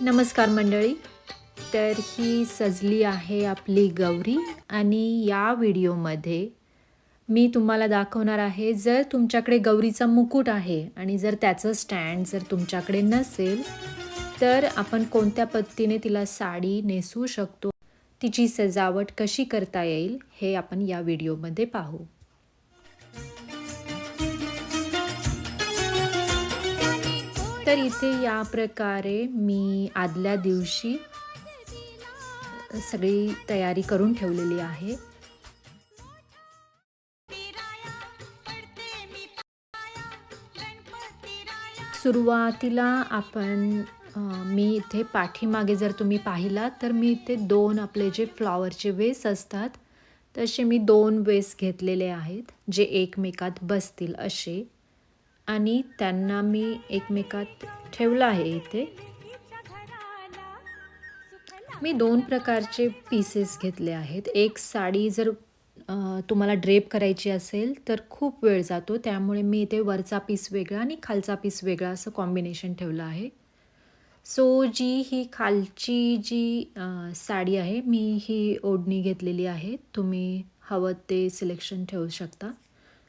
नमस्कार मंडळी. तर ही सजली आहे आपली गौरी आणि या व्हिडिओमध्ये मी तुम्हाला दाखवणार आहे जर तुमच्याकडे गौरीचा मुकुट आहे आणि जर त्याचं स्टँड जर तुमच्याकडे नसेल तर आपण कोणत्या पद्धतीने तिला साडी नेसवू शकतो तिची सजावट कशी करता येईल हे आपण या व्हिडिओमध्ये पाहू. तर इथे या प्रकारे मी आदल्या दिवशी सगळी तयारी करून ठेवलेली आहे. सुरुवातीला आपण मी इथे पाठीमागे जर तुम्ही पाहिलात तर मी इथे दोन आपले जे फ्लॉवरचे वेस असतात तसे मी दोन वेस घेतलेले आहेत जे एकमेकात बसतील असे. आणि त्यांना मी एकमेकात ठेवलं आहे इथे. मी दोन प्रकारचे पीसेस घेतले आहेत. एक साडी जर तुम्हाला ड्रेप करायची असेल तर खूप वेळ जातो. त्यामुळे मी इथे वरचा पीस वेगळा आणि खालचा पीस वेगळा असं कॉम्बिनेशन ठेवलं आहे. सो जी ही खालची जी साडी आहे मी ही ओढणी घेतलेली आहे. तुम्ही हवं ते सिलेक्शन ठेवू शकता.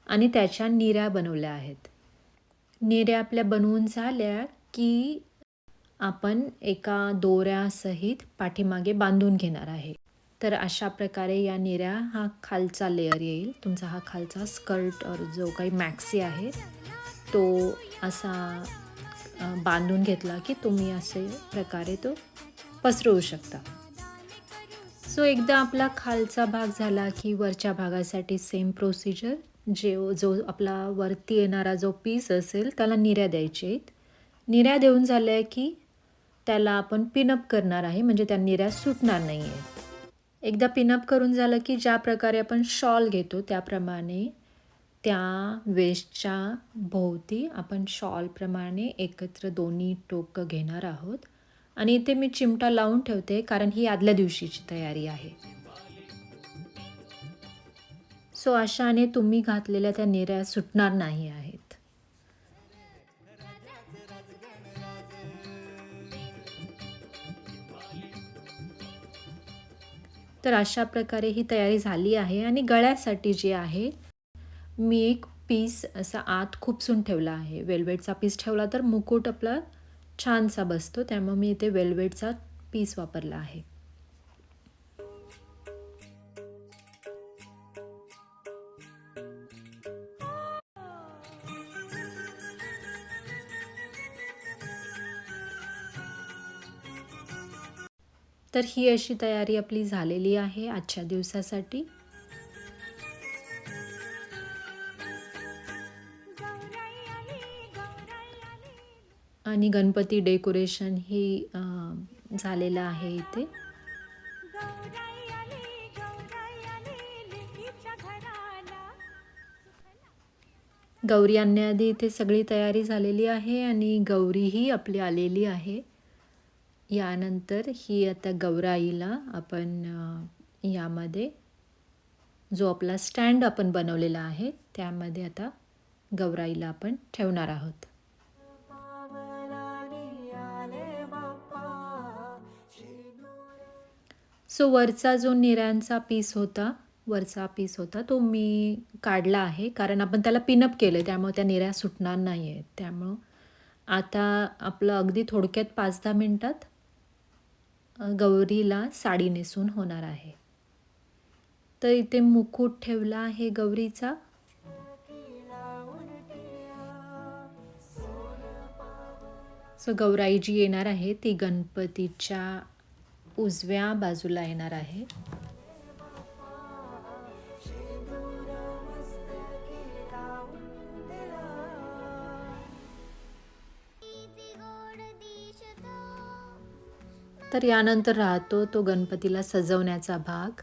आणि त्याच्या निऱ्या बनवल्या आहेत. नेऱ्या आपल्या बनवून झाल्या की आपण एका दोऱ्यासहित पाठीमागे बांधून घेणार आहे. तर अशा प्रकारे या निऱ्या हा खालचा लेअर येईल. तुमचा हा खालचा स्कर्ट और जो काही मॅक्सी आहे तो असा बांधून घेतला की तुम्ही असे प्रकारे तो पसरवू शकता. सो एकदा आपला खालचा भाग झाला की वरच्या भागासाठी सेम प्रोसिजर जे जो आपला वरती येणारा जो पीस असेल त्याला निर्या द्यायचे आहेत. निर्या देऊन झाल्या की त्याला आपण पिनअप करणार आहे म्हणजे त्या निर्या सुटणार नाही आहेत एकदा पिनअप करून झालं की ज्या प्रकारे आपण शॉल घेतो त्याप्रमाणे त्या वेस्टच्या भोवती आपण शॉलप्रमाणे एकत्र दोन्ही टोकं घेणार आहोत. आणि इथे मी चिमटा लावून ठेवते कारण ही आदल्या दिवशीची तयारी आहे. सो अशाने तुम्ही घातलेल्या त्या निर्या सुटणार नाही आहेत. तर अशा प्रकारे ही तयारी झाली आहे आणि गळ्यासाठी जे आहे मी एक पीस असा आत खुपसून ठेवला आहे. वेल्वेटचा पीस ठेवला तर मुकुट आपला छानसा बसतो त्यामुळे मी इथे वेल्वेटचा पीस वापरला आहे. तर ही अशी तयारी आपली झालेली आहे आजच्या दिवसासाठी. आणि गणपती डेकोरेशन ही झालेलं आहे इथे. गौरी आणण्याआधी इथे सगळी तयारी झालेली आहे आणि गौरीही आपली आलेली आहे. यानंतर ही आता गौराईला आपण यामध्ये जो आपला स्टँड आपण बनवलेला आहे त्यामध्ये आता गौराईला आपण ठेवणार आहोत. सो वरचा जो निऱ्यांचा पीस होता वरचा पीस होता तो मी काढला आहे कारण आपण त्याला पिनअप केलं त्यामुळे त्या निऱ्या सुटणार नाही आहेत त्यामुळं आता आपलं अगदी थोडक्यात पाच दहा मिनटात गौरीला साडी नेसून होणार आहे. तर इथे मुकुट ठेवला आहे गौरीचा. सो गौराई जी येणार आहे. ती गणपतीच्या उजव्या बाजूला येणार आहे. तर यानंतर राहतो तो गणपतीला सजवण्याचा भाग.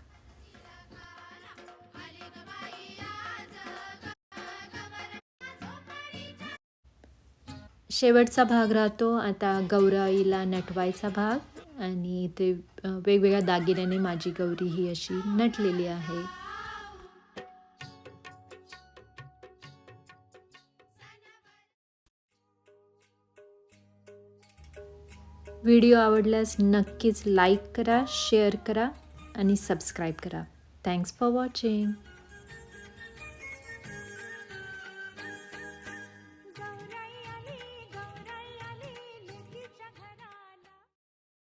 शेवटचा भाग राहतो आता गौराईला नटवायचा भाग. आणि ते वेगवेगळ्या दागिन्याने माझी गौरी ही अशी नटलेली आहे. व्हिडिओ आवडल्यास नक्कीच लाईक करा शेअर करा आणि सबस्क्राईब करा. Thanks for watching